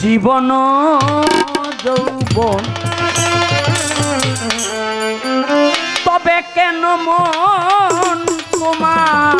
জীবন যৌবন। তবে কেন মন তোমার?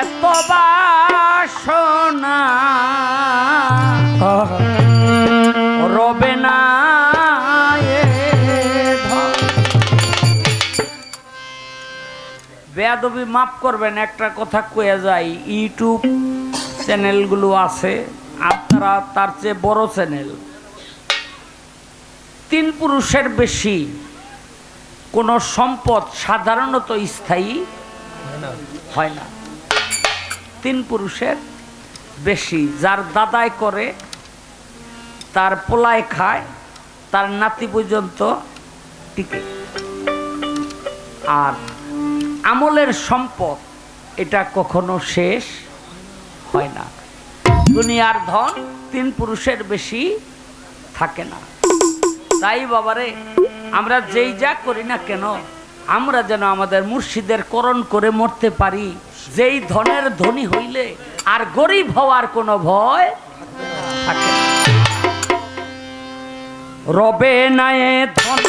এত বাসনা। রবে না বেয়াদবি মাফ করবেন, একটা কথা কয়ে যাই, ইউটিউব চ্যানেলগুলো আছে। আপনারা তার চেয়ে বড় চ্যানেল। তিন পুরুষের বেশি কোনো সম্পদ সাধারণত স্থায়ী হয় না। তিন পুরুষের বেশি যার দাদায় করে তার পোলায় খায় তার নাতি পর্যন্ত টিকে। আর আমলের সম্পদ এটা কখনো শেষ হয় না। দুনিয়ার ধন তিন পুরুষের বেশি থাকে না। তাই বাবারে, আমরা যেই যা করি না কেন, আমরা যেন আমাদের মুর্শিদের করণ করে মরতে পারি। যেই ধনের ধনী হইলে আর গরিব হওয়ার কোনো ভয় থাকে না। রবে নায়ে ধন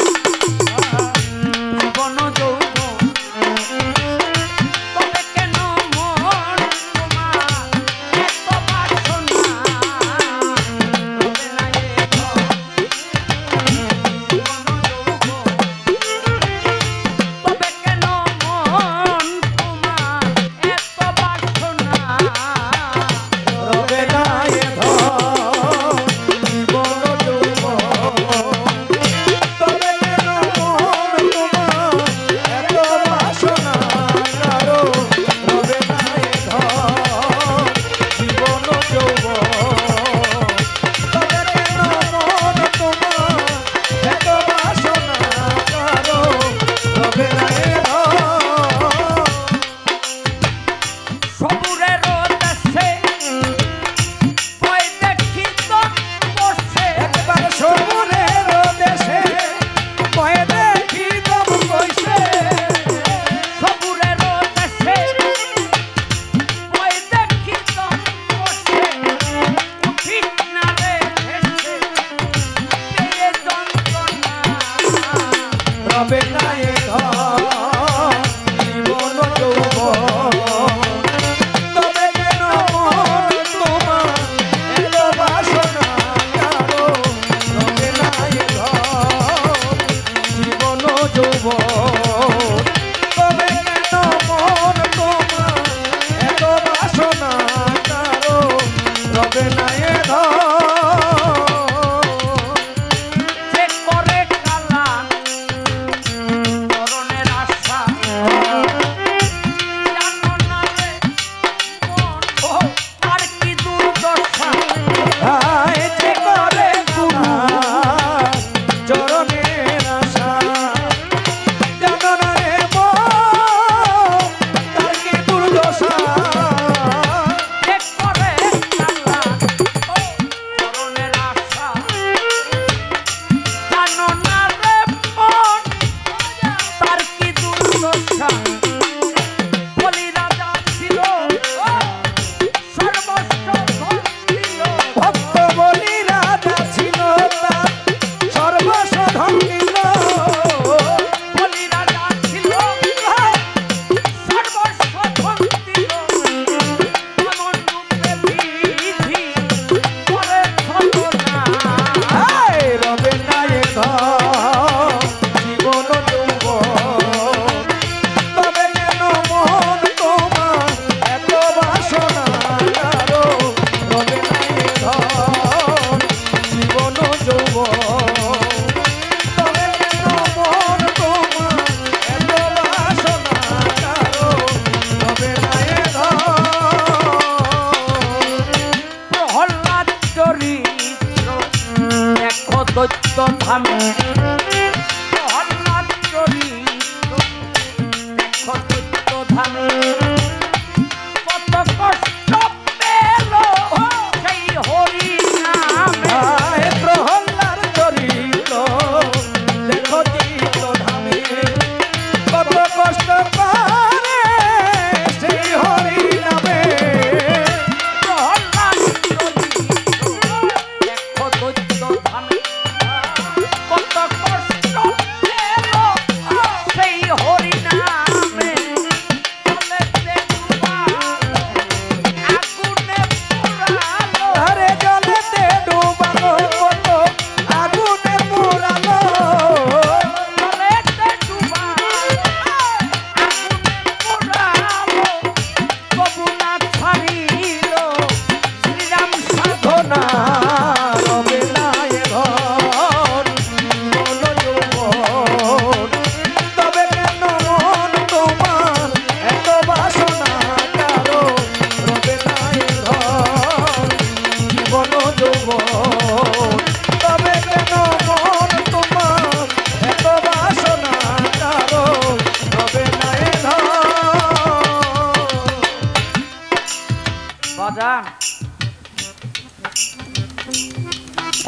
Amém.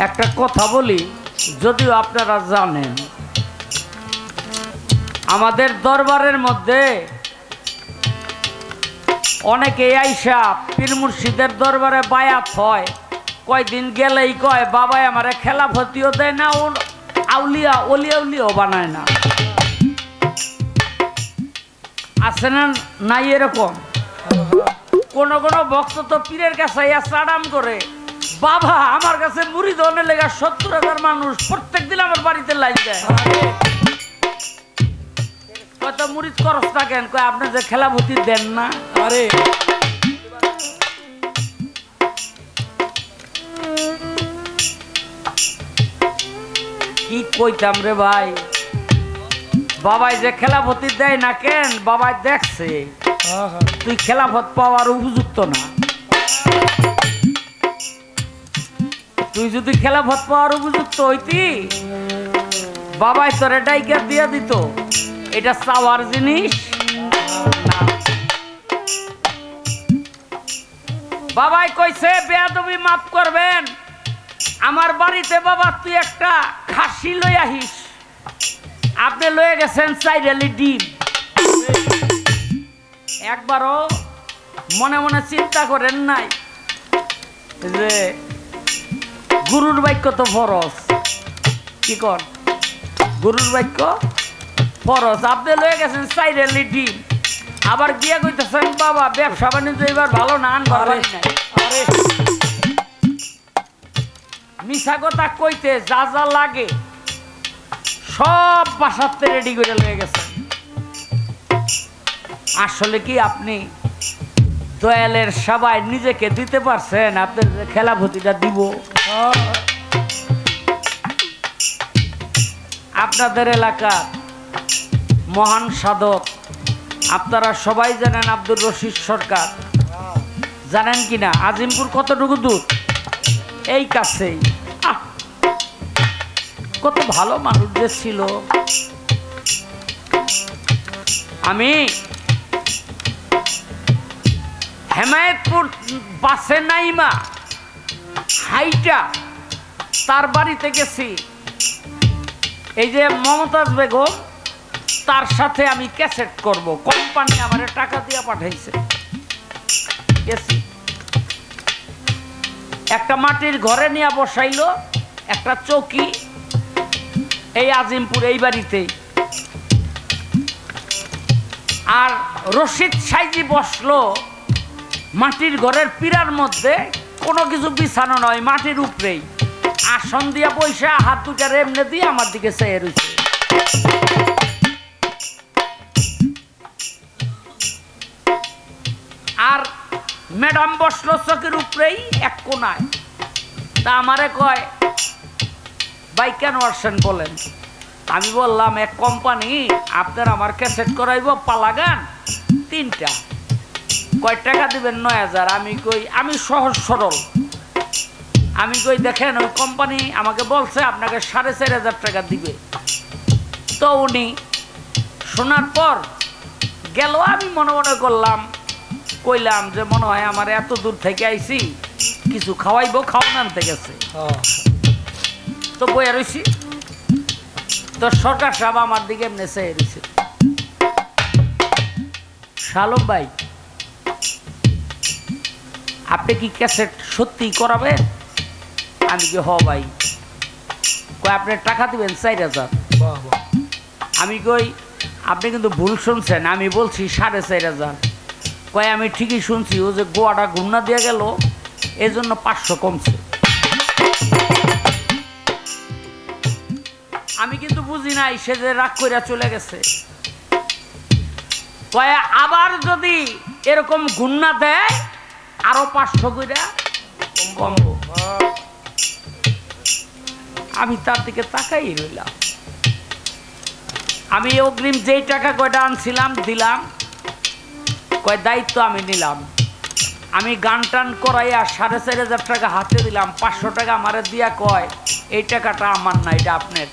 একটা কথা বলি, যদিও আপনারা জানেন, আমাদের দরবারের মধ্যে অনেকে আইসা পীর মুর্শিদের দরবারে বায়াত হয়। কয়দিন গেলেই কয়, বাবাই আমারে খেলাফতিও দেয় না, ও আউলিয়া অলিয়া উলিয়াও বানায় না। আছে না নাই এরকম? কোন কোন ভক্ত তো পীরের কাছে সাডাম করে, বাবা, আমার কাছে মুড়ি দনের লেগা সত্তর হাজার মানুষ প্রত্যেক দিন আমার বাড়িতে লাইন দেয়। কত মুড়িদ খরচ থাকেন কয়, আপনি যে খেলাভূতি দেন না। আরে। কইতাম রে ভাই। বাবাই যে খেলাভূতি দেয় না কেন বাবাই দেখছে। তুই খেলাফত পাওয়ার উপযুক্ত না। তুই যদি খেলাফত পাওয়ার উপযুক্ত হইতি বাবাই তোরে ডাইকা দিয়া দিত। এটা চাওয়ার জিনিস বাবাই কইছে বেয়াদবি মাফ করবেন। আমার বাড়িতে বাবা তুই একটা খাসি লই আহিস। আপনি লয়ে গেছেন চাইরালি ডিম। একবারও মনে মনে চিন্তা করেন নাই যে গুরুর বাক্য তো ফরজ। কি কর? গুরুর বাক্য ফরজ। আপনি লয়ে গেছেন সাইডেলি ডিম। আবার গিয়ে কইতেছেন বাবা ব্যবসা বাণিজ্য এবার ভালো না আন আরে, নাই। আরে মিশা কথা কইতে যা যা লাগে, সব বাসাতে রেডি করে লয়ে গেছেন আসলে কি আপনি দয়ালের সবাই নিজেকে দিতে পারছেন? আপনার খেলাভূতিটা দিব। আপনাদের এলাকার মহান সাধক, আপনারা সবাই জানেন আব্দুর রশিদ সরকার। জানেন কি না আজিমপুর কতটুকু দূর? এই কাছেই! কত ভালো মানুষদের ছিল। আমি হেমায়তপুর বাসে নাইমা, হাইটা, তার বাড়িতে গেছি। এই যে মমতাজ বেগম, তার সাথে আমি ক্যাসেট করব। কোম্পানি আমার টাকা দিয়ে পাঠাইছে। গেছি। একটা মাটির ঘরে নিয়ে বসাইলো, একটা চৌকি এই আজিমপুর, এই বাড়িতেই আর রশিদ সাইজি বসল মাটির ঘরের পীড়ার মধ্যে, কোনো কিছু বিছানো নয়, মাটির উপরেই। আসন দিয়া পয়সা হাত দুটা এমনি দিয়ে আমার দিকে চেয়ে রয়েছে ম্যাডাম বসল চোখের উপরেই এক কোনায়। তা আমারে কয়, ভাই, কেন আসছেন বলেন? আমি বললাম, এক কোম্পানি, আপনার আমার ক্যাসেট করাইব পালাগান তিনটা। কয়, টাকা দিবেন নয় হাজার? আমি কই, আমি সহজ সরল। আমি কই, দেখেন, ওই কোম্পানি আমাকে বলছে আপনাকে সাড়ে চার হাজার টাকা দিবে। তো উনি শোনার পর গেল, আমি মনে মনে করলাম কইলাম যে মনে হয় আমার এত দূর থেকে আইছি কিছু খাওয়াইবো খাওয়ান আনতে গেছে। তো বইয়া রইছি। তো সরকার সাহেব আমার দিকে এমনি চেয়ে রয়েছে শালম ভাই আপনি কি ক্যাসেট সত্যি করাবেন? আমি কি হ ভাই। কয় আপনি টাকা দিবেন চার হাজার। আমি কই আপনি কিন্তু ভুল শুনছেন আমি বলছি সাড়ে চার হাজার। কয়, আমি ঠিকই শুনছি, ও যে গোয়াটা গুন্না দিয়ে গেল এই জন্য পাঁচশো কমছে। আমি কিন্তু বুঝি নাই, সে যে রাগ কইরা চলে গেছে। কয়, আবার যদি এরকম গুন্না দেয়, আরও পাঁচশো কইরা কমবো। আমি তার দিকে তাকাই রইলাম। আমি অগ্রিম যেই টাকা কয়টা আনছিলাম, দিলাম কয়, দায়িত্ব আমি নিলাম। আমি গান টান করাইয়া সাড়ে চার হাজার টাকা হাতে দিলাম, পাঁচশো টাকা আমারে দিয়া কয়, এই টাকাটা আমার না, এটা আপনার।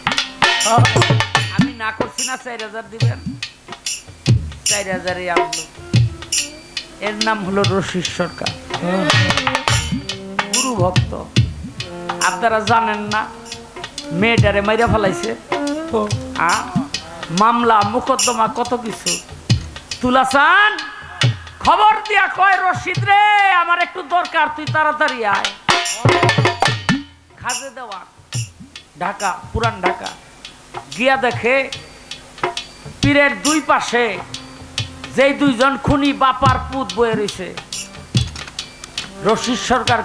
আমি না করছি না, চার হাজার দিবেন। চার হাজারই আনলো। এর নাম হলো রশিদ সরকার। গুরু ভক্ত। আপনারা জানেন না, মেয়েটারে মাইরা ফেলাইছে? মামলা, মোকদ্দমা, কত কিছু। তুলাসান খবর দিয়া কয়, রশিদ রে, আমার একটু দরকার, তুই তাড়াতাড়ি আয়। খাজে দেওয়া ঢাকা, পুরান ঢাকা। গিয়া দেখে, পীরের দুই পাশে যেই দুইজন খুনি বাপার পুত বয়ে রয়েছে রশিদ সরকার